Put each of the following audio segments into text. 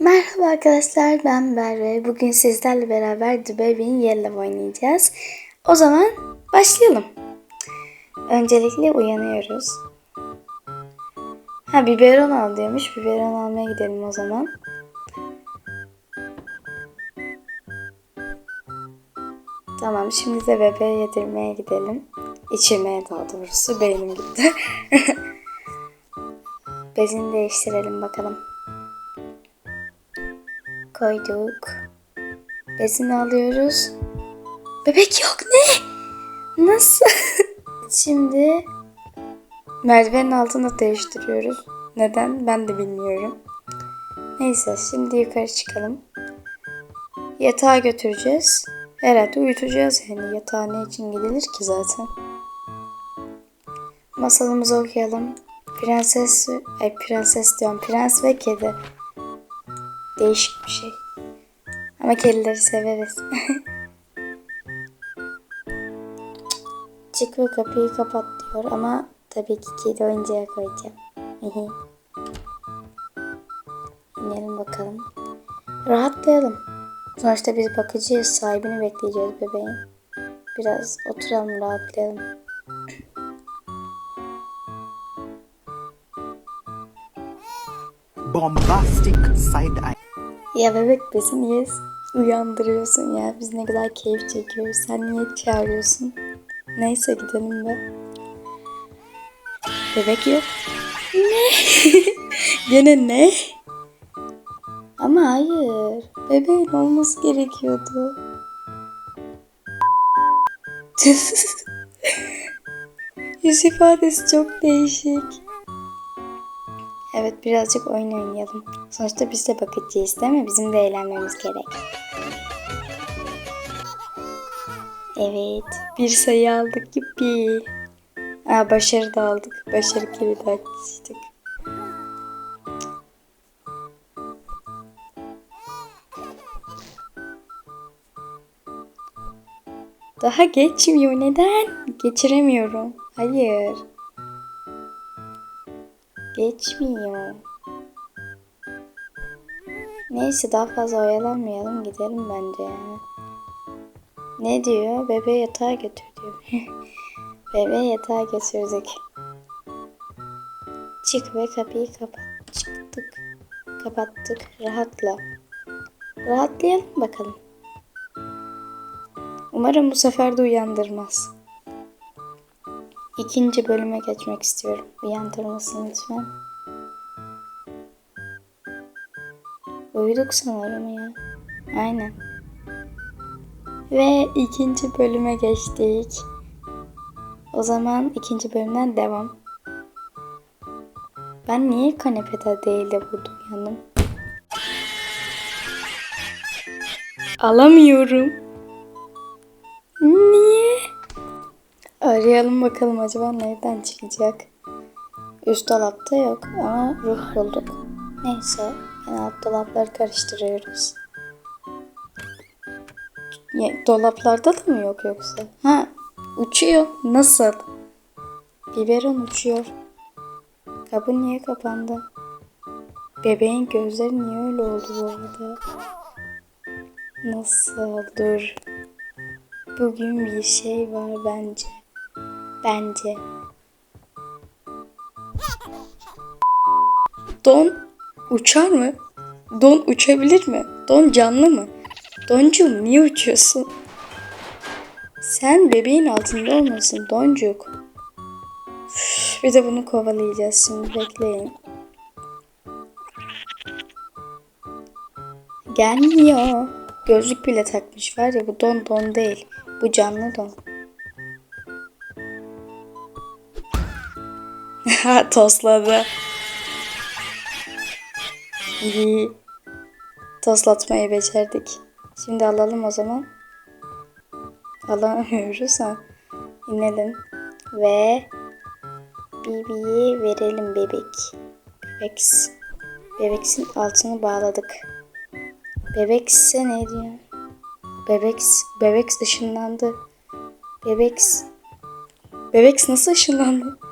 Merhaba arkadaşlar ben Merve. Bugün sizlerle beraber The Baby in Yellow oynayacağız. O zaman başlayalım. Öncelikle uyanıyoruz. Ha biberon al diyormuş. Biberon almaya gidelim o zaman. Tamam şimdi de bebeğe yedirmeye gidelim. İçirmeye daha doğrusu beynim gitti. Bezini değiştirelim bakalım. Koyduk. Bezini alıyoruz. Bebek yok ne? Nasıl? Şimdi merdivenin altını değiştiriyoruz. Neden? Ben de bilmiyorum. Neyse şimdi yukarı çıkalım. Yatağa götüreceğiz. Herhalde uyutacağız yani. Yatağa ne için gidilir ki zaten. Masalımızı okuyalım. Prenses, ay prenses diyorum. Prens ve kedi. Değişik bir şey. Ama kedileri severiz. Çık ve kapıyı kapat diyor ama tabii ki kedi oyuncağı koyacağım. İnelim bakalım. Rahatlayalım. Sonuçta biz bakıcıyız. Sahibini bekleyeceğiz bebeğin. Biraz oturalım rahatlayalım. bombastic side eye. Ya bebek bizi niye uyandırıyorsun ya? Biz ne kadar keyif çekiyoruz. Sen niye çağırıyorsun? Neyse gidelim be. Bebek yok. Ne? Gene ne? Ama hayır. Bebeğin olması gerekiyordu. Yüz ifadesi çok değişik. Evet birazcık oyun oynayalım. Sonuçta biz de bakıcıyız değil mi? Bizim de eğlenmemiz gerek. Evet. Bir sayı aldık gibi. Aa, başarı da aldık. Başarı kilidi açtık. Daha geçmiyor. Neden? Geçiremiyorum. Hayır. Geçmiyor. Neyse daha fazla oyalanmayalım gidelim bence yani. Ne diyor? Bebeği yatağa götür diyor. Bebeği yatağa götürdük. Çık ve kapıyı kapat. Çıktık. Kapattık. Rahatla. Rahatlayalım bakalım. Umarım bu sefer de uyandırmaz. İkinci bölüme geçmek istiyorum. Uyandırmasın lütfen. Uyuduk sanırım ya. Aynen. Ve ikinci bölüme geçtik. O zaman ikinci bölümden devam. Ben niye kanepede değil de burada uyandım? Alamıyorum. Arayalım bakalım acaba nereden çıkacak. Üst dolapta yok ama ruh bulduk. Neyse yani alt dolapları karıştırıyoruz. Ya, dolaplarda da mı yok yoksa? Ha uçuyor. Nasıl? Biberon uçuyor. Kapı niye kapandı? Bebeğin gözleri niye öyle oldu bu arada? Nasıl? Dur. Bugün bir şey var bence. Bence. Don uçar mı? Don uçabilir mi? Don canlı mı? Doncuğum niye uçuyorsun? Sen bebeğin altında olmasın Doncuk. Bir de bunu kovalayacağız şimdi bekleyin. Gelmiyor. Gözlük bile takmış var ya bu don don değil. Bu canlı don. Ha tosladı. Toslatmayı becerdik. Şimdi alalım o zaman. Alamıyoruz ha. İnelim. Ve Bibi'yi verelim bebek. Bebeks. Bebeksin altını bağladık. Bebekse ne diyor? Bebeks. Bebeks ışınlandı. Bebeks. Bebeks nasıl ışınlandı?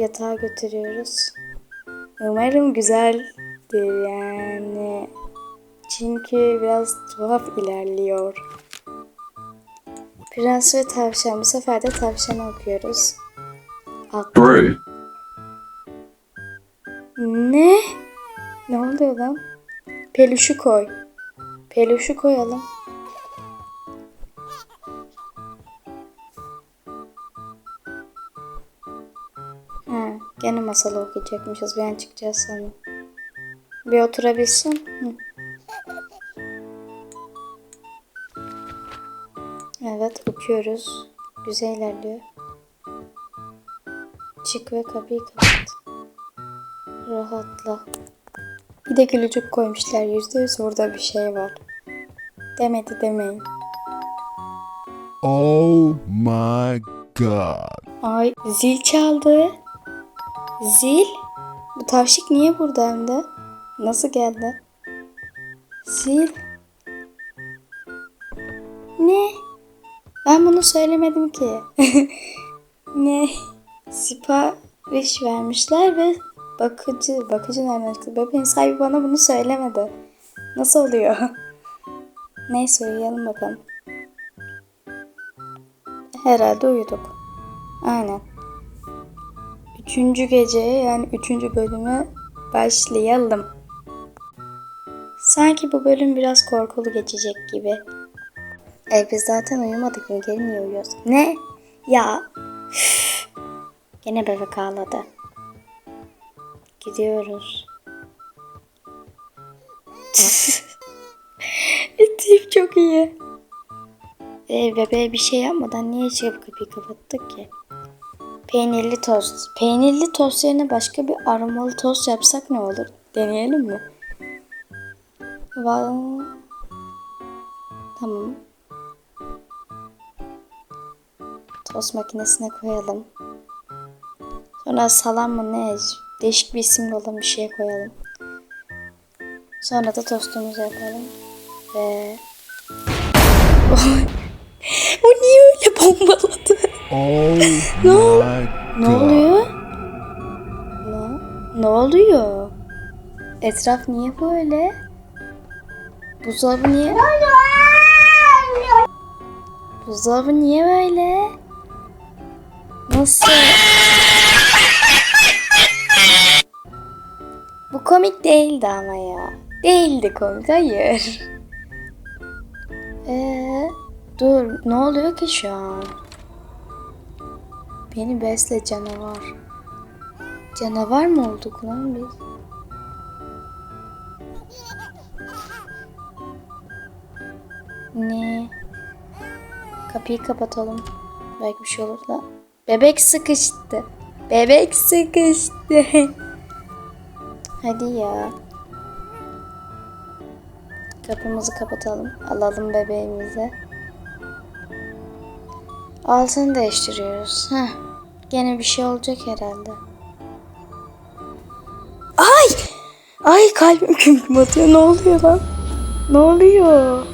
Yatağa götürüyoruz. Umarım güzeldir yani. Çünkü biraz tuhaf ilerliyor. Prens ve Tavşan. Bu sefer de tavşanı okuyoruz. Brew. Ne? Ne oluyor lan? Peluşu koy. Peluşu koyalım. Gene masal okuyacakmışız. Bir an çıkacağız sanırım. Bir oturabilsin. Hı. Evet okuyoruz. Güzel ilerliyor. Çık ve kapıyı kapat. Rahatla. Bir de gülücük koymuşlar. Yüzde yüz burada bir şey var. Demedi demeyin. Oh my god. Ay zil çaldı. Zil? Bu tavşik niye burada hem de? Nasıl geldi? Zil. Ne? Ben bunu söylemedim ki. ne? Sipariş vermişler ve bakıcı, bakıcı nereden çıktı? Bebeğin sahibi bana bunu söylemedi. Nasıl oluyor? Neyse uyuyalım bakalım. Herhalde uyuduk. Aynen. Üçüncü geceye yani üçüncü bölüme başlayalım. Sanki bu bölüm biraz korkulu geçecek gibi. E biz zaten uyumadık mı? Gelin niye uyuyoruz? Ne? Ya. Üf. Gene bebek ağladı. Gidiyoruz. Tip çok iyi. E, bebeğe bir şey yapmadan niye çıkıp kapıyı kapattık ki? Peynirli tost. Peynirli tost yerine başka bir aromalı tost yapsak ne olur? Deneyelim mi? Va- Tamam. Tost makinesine koyalım. Sonra salam mı ne? Değişik bir isimli olan bir şey koyalım. Sonra da tostumuzu yapalım. Ve... o niye öyle bombaladı? Oh Ne? Ne oluyor? Ne? Ne oluyor? Etraf niye böyle? Buzdolabı niye? Buzdolabı niye böyle? Nasıl? Bu komik değildi ama ya. Değildi komik, hayır. Ee, dur, ne oluyor ki şu an? Beni besle canavar. Canavar mı olduk lan biz? Ne? Kapıyı kapatalım. Belki bir şey olur da. Bebek sıkıştı. Bebek sıkıştı. Hadi ya. Kapımızı kapatalım. Alalım bebeğimizi. Altını değiştiriyoruz. Heh. Gene bir şey olacak herhalde. Ay! Ay kalbim küm küm atıyor. Ne oluyor lan? Ne oluyor?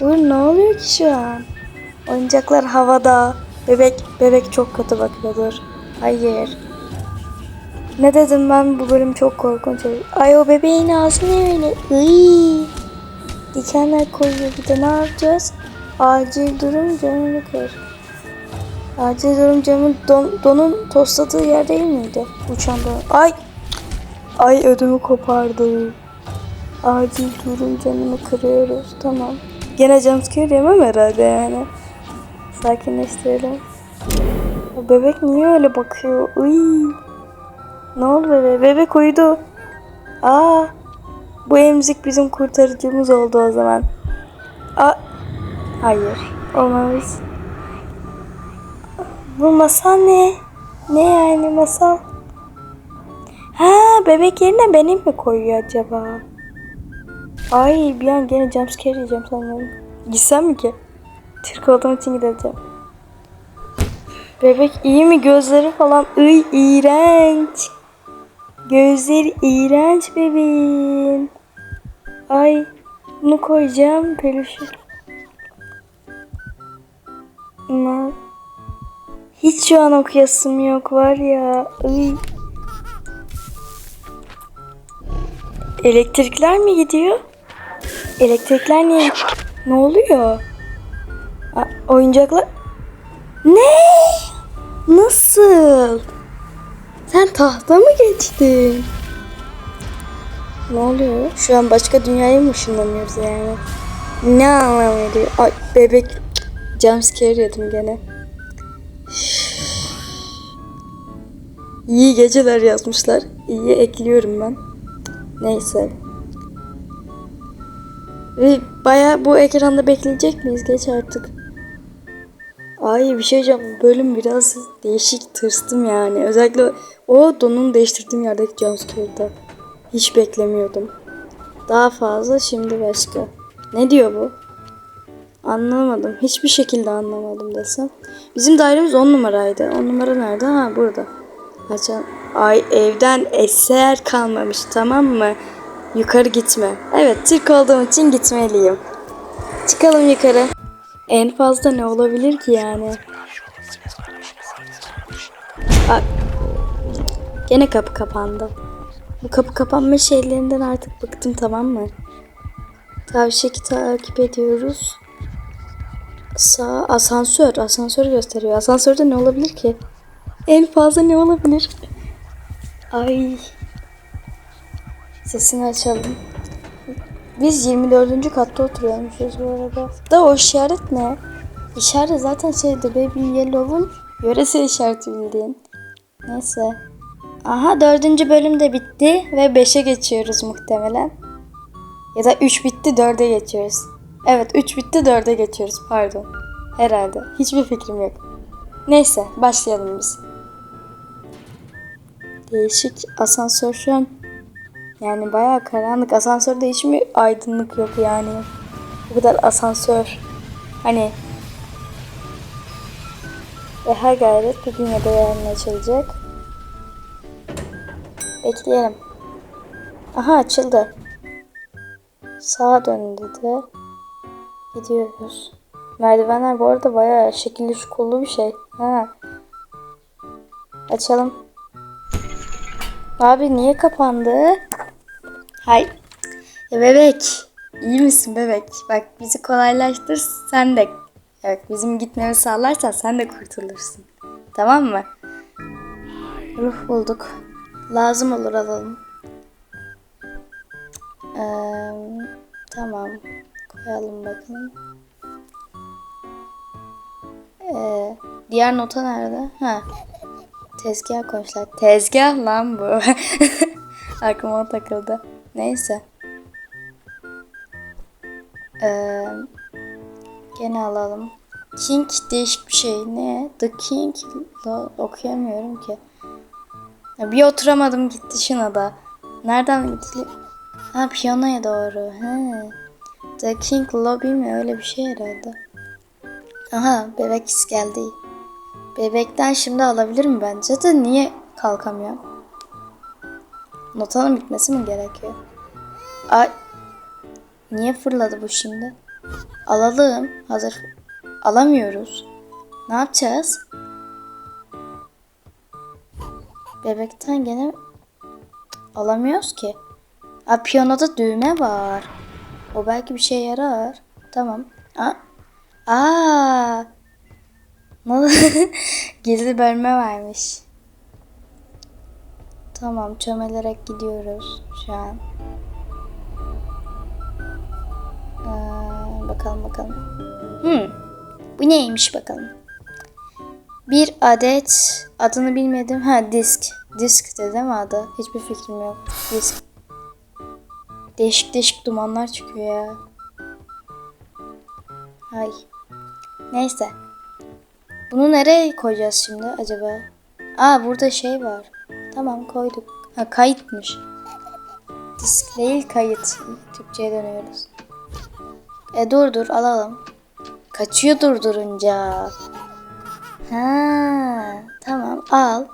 Dur ne oluyor ki şu an? Oyuncaklar havada. Bebek bebek çok kötü bakıyor dur. Hayır. Ne dedim ben bu bölüm çok korkunç. Ay o bebeğin ağzı ne öyle? Iy. Dikenler koyuyor bir de ne yapacağız? Acil durum camını kır. Acil durum camın don, donun tosladığı yer değil miydi? Uçan don. Ay! Ay ödümü kopardı. Acil durum camını kırıyoruz. Tamam. Gene jumpscare yemem herhalde yani. Sakinleştirelim. O bebek niye öyle bakıyor? Iy. Ne oldu bebe? Bebek uyudu. Aa. Bu emzik bizim kurtarıcımız oldu o zaman. Hayır. Olmamış. Bu masal ne? Ne yani masal? Ha bebek yerine benim mi koyuyor acaba? Ay bir an gene jumpscare yiyeceğim sanırım. Gitsem mi ki? Türk olduğum için gideceğim. Bebek iyi mi? Gözleri falan ıy iğrenç. Gözleri iğrenç bebeğin. Ay bunu koyacağım peluşu. Ama hiç şu an okuyasım yok var ya. Iy. Elektrikler mi gidiyor? Elektrikler niye? Ne oluyor? Aa, oyuncaklar... Ne? Nasıl? Sen tahta mı geçtin? Ne oluyor? Şu an başka dünyaya mı ışınlanıyoruz yani? Ne anlam veriyor? Ay bebek jumpscare yedim gene. İyi geceler yazmışlar. İyi ekliyorum ben. Neyse. Ve baya bu ekranda bekleyecek miyiz? Geç artık. Ay bir şey diyeceğim. Bölüm biraz değişik tırstım yani. Özellikle o donunu değiştirdiğim yerdeki jumpscare'da. Hiç beklemiyordum. Daha fazla şimdi başka. Ne diyor bu? Anlamadım. Hiçbir şekilde anlamadım desem. Bizim dairemiz 10 numaraydı. 10 numara nerede? Ha burada. Açan. Ay evden eser kalmamış tamam mı? Yukarı gitme. Evet Türk olduğum için gitmeliyim. Çıkalım yukarı. En fazla ne olabilir ki yani? Ay. Gene kapı kapandı. Bu kapı kapanma şeylerinden artık bıktım tamam mı? Tavşeki takip ediyoruz. Sağ asansör. Asansör gösteriyor. Asansörde ne olabilir ki? En fazla ne olabilir? Ay. Sesini açalım. Biz 24. katta oturuyormuşuz bu arada. Da o işaret ne? İşaret zaten şeydi Baby Yellow'un yöresel işareti bildiğin. Neyse. Aha dördüncü bölüm de bitti ve 5'e geçiyoruz muhtemelen. Ya da 3 bitti 4'e geçiyoruz. Evet 3 bitti 4'e geçiyoruz pardon. Herhalde. Hiçbir fikrim yok. Neyse başlayalım biz. Değişik asansör şu an. Yani bayağı karanlık. Asansörde hiç mi aydınlık yok yani? Bu kadar asansör. Hani ve her gayret bir gün ya da açılacak. Bekleyelim. Aha açıldı. Sağa dön dedi. Gidiyoruz. Merdivenler bu arada bayağı şekilli şukullu bir şey. Ha. Açalım. Abi niye kapandı? Hay. Ya bebek. İyi misin bebek? Bak bizi kolaylaştır sen de. Evet bizim gitmemizi sağlarsan sen de kurtulursun. Tamam mı? Ruh bulduk. Lazım olur alalım. Ee, tamam. Koyalım bakalım. Ee, diğer nota nerede? Ha. Tezgah koymuşlar. Tezgah lan bu. Aklıma takıldı. Neyse. Ee, gene alalım. King değişik bir şey. Ne? The King. La, okuyamıyorum ki. Ya bir oturamadım gitti şuna da. Nereden gitti? Ha piyanoya doğru. He. The King Lobby mi? Öyle bir şey herhalde. Aha bebek geldi. Bebekten şimdi alabilir mi bence de niye kalkamıyor? Notanın bitmesi mi gerekiyor? Ay. Niye fırladı bu şimdi? Alalım. Hazır. Alamıyoruz. Ne yapacağız? Bebekten gene alamıyoruz ki. Aa, piyanoda düğme var. O belki bir şey yarar. Tamam. Aa. Aa. Gizli bölme varmış. Tamam çömelerek gidiyoruz şu an. Ee, bakalım bakalım. Hmm. Bu neymiş bakalım. Bir adet adını bilmedim. Ha disk. Disk de değil mi adı? Hiçbir fikrim yok. Disk. Değişik değişik dumanlar çıkıyor ya. Hay. Neyse. Bunu nereye koyacağız şimdi acaba? Aa burada şey var. Tamam koyduk. Ha kayıtmış. Disk değil kayıt. Türkçe'ye dönüyoruz. E dur dur alalım. Kaçıyor durdurunca. Ha tamam al.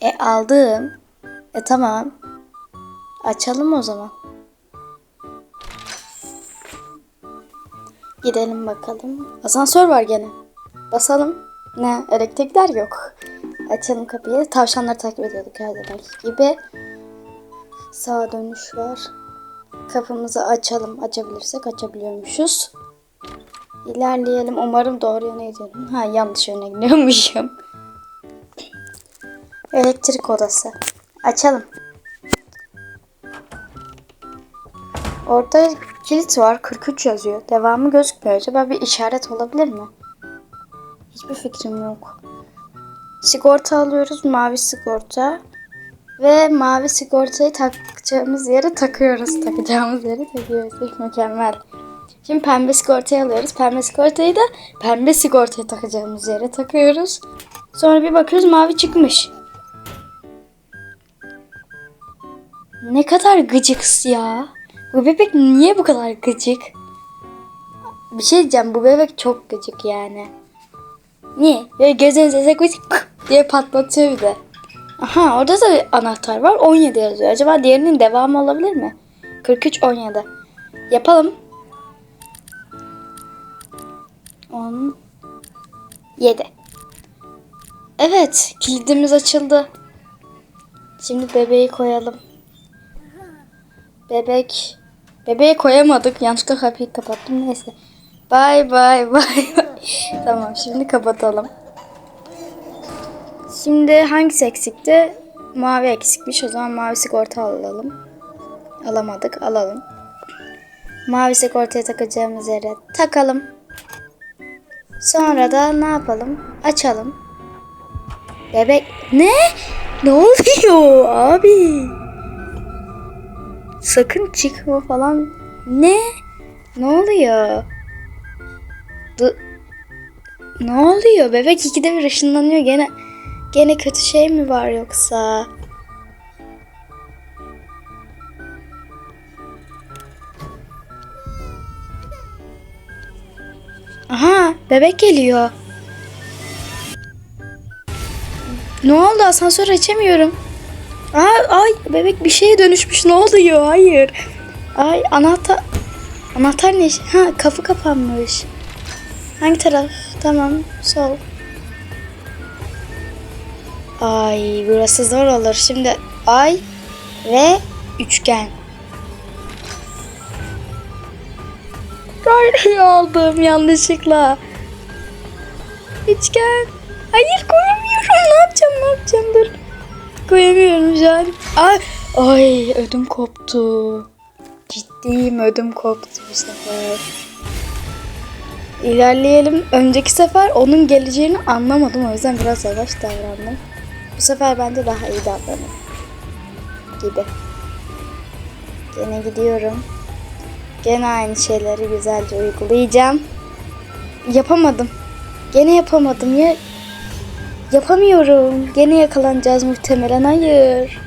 E aldım. E tamam. Açalım o zaman. Gidelim bakalım. Asansör var gene. Basalım. Ne? Elektrikler yok. Açalım kapıyı. Tavşanları takip ediyorduk her zamanki gibi. Sağa dönüş var. Kapımızı açalım. Açabilirsek açabiliyormuşuz. İlerleyelim. Umarım doğru yöne gidiyorum. Ha yanlış yöne gidiyormuşum. Elektrik odası. Açalım. Orada kilit var. 43 yazıyor. Devamı gözükmüyor. Acaba bir işaret olabilir mi? Hiçbir fikrim yok. Sigorta alıyoruz. Mavi sigorta. Ve mavi sigortayı takacağımız yere takıyoruz. Takacağımız yere takıyoruz. Mükemmel. Şimdi pembe sigortayı alıyoruz. Pembe sigortayı da pembe sigortayı takacağımız yere takıyoruz. Sonra bir bakıyoruz mavi çıkmış. Ne kadar gıcıks ya. Bu bebek niye bu kadar gıcık? Bir şey diyeceğim bu bebek çok gıcık yani. Niye? Böyle gözünüze koyup diye patlatıyor bir de. Aha orada da anahtar var 17 yazıyor. Acaba diğerinin devamı olabilir mi? 43 17. Yapalım. 10 7. Evet kilidimiz açıldı. Şimdi bebeği koyalım. Bebek. Bebeği koyamadık. Yanlışlıkla kapıyı kapattım. Neyse. Bay bay bay tamam şimdi kapatalım. Şimdi hangisi eksikti? Mavi eksikmiş. O zaman mavi sigorta alalım. Alamadık. Alalım. Mavi sigortaya takacağımız yere takalım. Sonra da ne yapalım? Açalım. Bebek ne? Ne oluyor abi? Sakın çıkma falan. Ne? Ne oluyor? Du- ne oluyor? Bebek ikide bir ışınlanıyor. Gene gene kötü şey mi var yoksa? Aha, bebek geliyor. Ne oldu? Asansör açamıyorum. Ay, ay bebek bir şeye dönüşmüş. Ne oluyor? Hayır. Ay anahtar anahtar ne? Ha kapı kapanmış. Hangi taraf? Tamam sol. Ay burası zor olur. Şimdi ay ve üçgen. Ay aldım yanlışlıkla. Üçgen. Hayır koyamıyorum. Ne yapacağım? Ne yapacağım? Dur. Koyamıyorum şu an. Ay, ay ödüm koptu. Ciddiyim ödüm koptu bu sefer. İlerleyelim. Önceki sefer onun geleceğini anlamadım. O yüzden biraz yavaş davrandım. Bu sefer bence daha iyi davranırım. Gibi. Gene gidiyorum. Gene aynı şeyleri güzelce uygulayacağım. Yapamadım. Gene yapamadım ya. Yapamıyorum. Gene yakalanacağız muhtemelen. Hayır.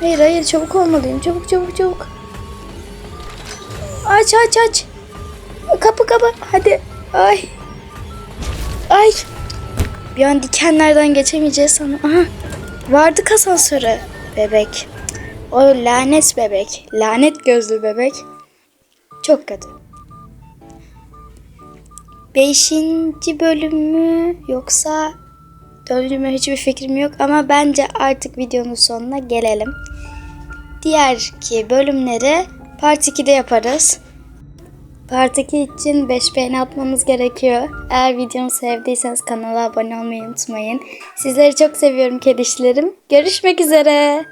Hayır hayır çabuk olmalıyım. Çabuk çabuk çabuk. Aç aç aç. Kapı kapı. Hadi. Ay. Ay. Bir an dikenlerden geçemeyeceğiz sana. Aha. Vardık asansöre. Bebek. O lanet bebek. Lanet gözlü bebek. Çok kötü. Beşinci bölüm mü yoksa dördüncü mü hiçbir fikrim yok ama bence artık videonun sonuna gelelim. Diğer ki bölümleri part 2'de yaparız. Part 2 için 5 beğeni atmanız gerekiyor. Eğer videomu sevdiyseniz kanala abone olmayı unutmayın. Sizleri çok seviyorum kedişlerim. Görüşmek üzere.